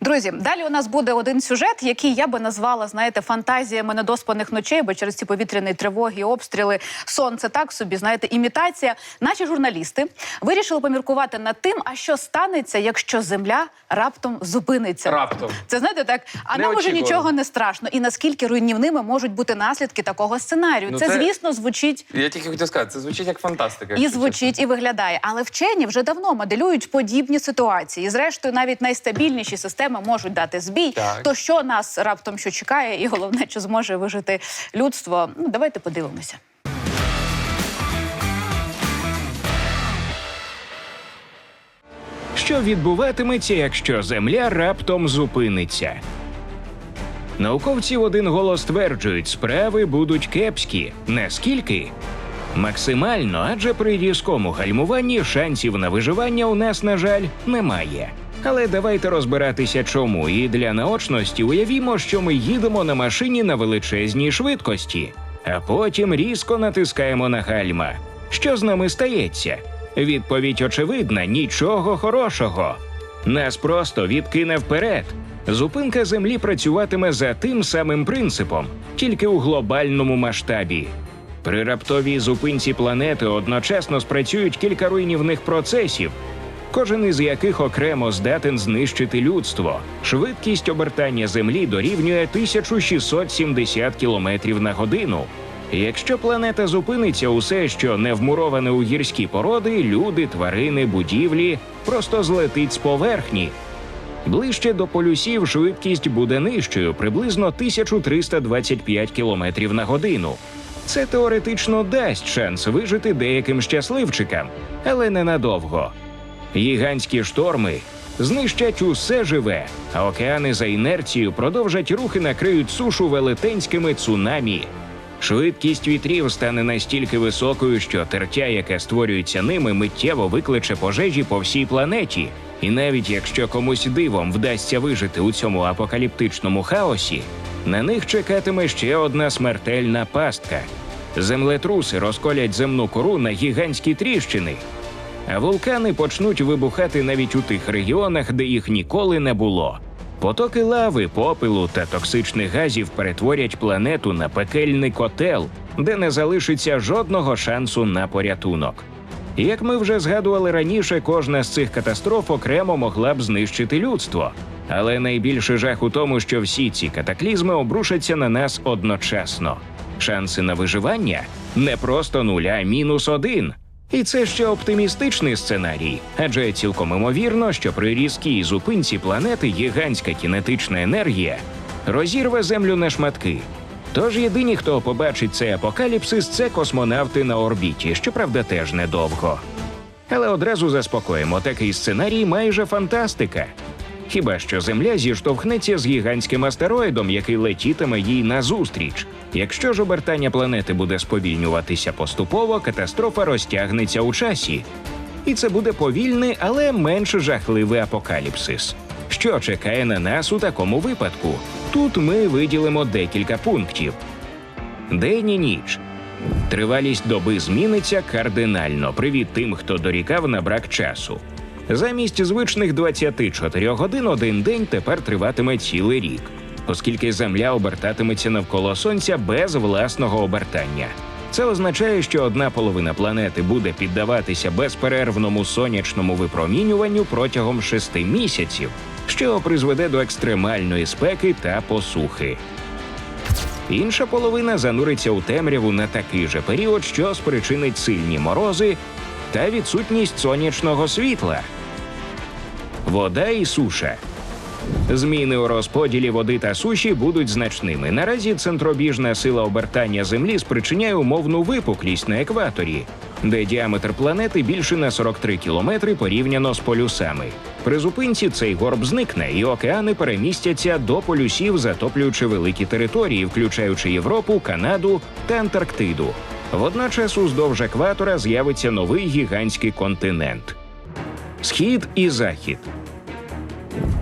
Друзі, далі у нас буде один сюжет, який я би назвала, знаєте, фантазіями недоспаних ночей, бо через ці повітряні тривоги, обстріли, сонце так собі, знаєте, імітація. Наші журналісти вирішили поміркувати над тим, а що станеться, якщо земля раптом зупиниться. Раптом. Це знаєте так, а нам уже нічого не страшно. І наскільки руйнівними можуть бути наслідки такого сценарію? Ну, це, це- звісно, звучить Я тільки хотів сказати, це звучить як фантастика. і звучить, і виглядає. Але вчені вже давно моделюють подібні ситуації. І зрештою, навіть найстабільніші системи можуть дати збій. Так. То що нас раптом що чекає, і головне, чи зможе вижити людство? Ну давайте подивимося. Що відбуватиметься, якщо Земля раптом зупиниться? Науковці в один голос стверджують, справи будуть кепські. Наскільки? Максимально, адже при різкому гальмуванні шансів на виживання у нас, на жаль, немає. Але давайте розбиратися чому. І для наочності уявімо, що ми їдемо на машині на величезній швидкості, а потім різко натискаємо на гальма. Що з нами стається? Відповідь очевидна: нічого хорошого. Нас просто відкине вперед. Зупинка землі працюватиме за тим самим принципом, тільки у глобальному масштабі. При раптовій зупинці планети одночасно спрацюють кілька руйнівних процесів, кожен із яких окремо здатен знищити людство. Швидкість обертання Землі дорівнює 1670 км на годину. Якщо планета зупиниться, усе, що не вмуроване у гірські породи, люди, тварини, будівлі, просто злетить з поверхні. Ближче до полюсів швидкість буде нижчою, приблизно 1325 км на годину. Це теоретично дасть шанс вижити деяким щасливчикам, але ненадовго. Гігантські шторми знищать усе живе, а океани за інерцією продовжать рухи накриють сушу велетенськими цунамі. Швидкість вітрів стане настільки високою, що тертя, яке створюється ними, миттєво викличе пожежі по всій планеті. І навіть якщо комусь дивом вдасться вижити у цьому апокаліптичному хаосі, на них чекатиме ще одна смертельна пастка. Землетруси розколять земну кору на гігантські тріщини, вулкани почнуть вибухати навіть у тих регіонах, де їх ніколи не було. Потоки лави, попелу та токсичних газів перетворять планету на пекельний котел, де не залишиться жодного шансу на порятунок. Як ми вже згадували раніше, кожна з цих катастроф окремо могла б знищити людство. Але найбільший жах у тому, що всі ці катаклізми обрушаться на нас одночасно. Шанси на виживання не просто нуль, а мінус один. І це ще оптимістичний сценарій, адже цілком імовірно, що при різкій зупинці планети гігантська кінетична енергія розірве землю на шматки. Тож єдині, хто побачить цей апокаліпсис, це космонавти на орбіті, щоправда, теж недовго. Але одразу заспокоїмо, такий сценарій майже фантастика. Хіба що Земля зіштовхнеться з гігантським астероїдом, який летітиме їй назустріч. Якщо ж обертання планети буде сповільнюватися поступово, катастрофа розтягнеться у часі. І це буде повільний, але менш жахливий апокаліпсис. Що чекає на нас у такому випадку? Тут ми виділимо декілька пунктів: день і ніч. Тривалість доби зміниться кардинально. Привіт тим, хто дорікав на брак часу. Замість звичних 24 годин один день тепер триватиме цілий рік, оскільки Земля обертатиметься навколо Сонця без власного обертання. Це означає, що одна половина планети буде піддаватися безперервному сонячному випромінюванню протягом шести місяців, що призведе до екстремальної спеки та посухи. Інша половина зануриться у темряву на такий же період, що спричинить сильні морози та відсутність сонячного світла. Вода і суша. Зміни у розподілі води та суші будуть значними. Наразі центробіжна сила обертання Землі спричиняє умовну випуклість на екваторі, де діаметр планети більше на 43 кілометри порівняно з полюсами. При зупинці цей горб зникне, і океани перемістяться до полюсів, затоплюючи великі території, включаючи Європу, Канаду та Антарктиду. Водночас уздовж екватора з'явиться новий гігантський континент. Схід і захід.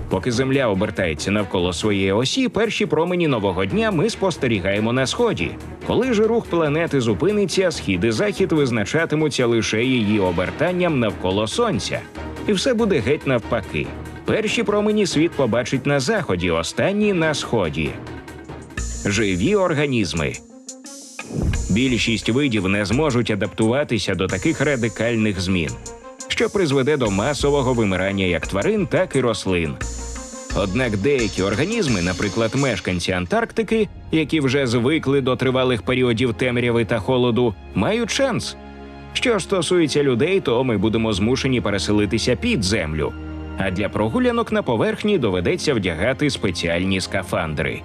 Поки Земля обертається навколо своєї осі, перші промені нового дня ми спостерігаємо на сході. Коли ж рух планети зупиниться, схід і захід визначатимуться лише її обертанням навколо сонця, і все буде геть навпаки. Перші промені світ побачить на заході, останні на сході. Живі організми. Більшість видів не зможуть адаптуватися до таких радикальних змін, що призведе до масового вимирання як тварин, так і рослин. Однак деякі організми, наприклад, мешканці Антарктики, які вже звикли до тривалих періодів темряви та холоду, мають шанс. Що стосується людей, то ми будемо змушені переселитися під землю. А для прогулянок на поверхні доведеться вдягати спеціальні скафандри.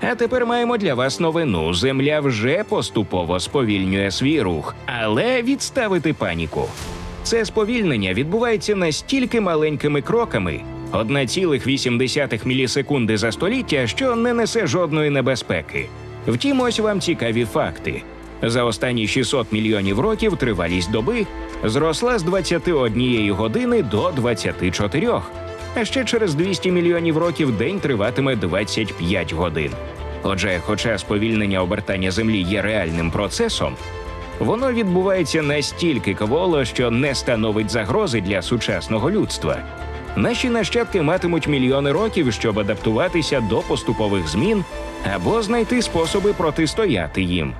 А тепер маємо для вас новину. Земля вже поступово сповільнює свій рух, але відставити паніку. Це сповільнення відбувається настільки маленькими кроками 1,8 мілісекунди за століття, що не несе жодної небезпеки. Втім, ось вам цікаві факти. За останні 600 мільйонів років тривалість доби зросла з 21 години до 24. А ще через 200 мільйонів років день триватиме 25 годин. Отже, хоча сповільнення обертання Землі є реальним процесом, воно відбувається настільки кволо, що не становить загрози для сучасного людства. Наші нащадки матимуть мільйони років, щоб адаптуватися до поступових змін або знайти способи протистояти їм.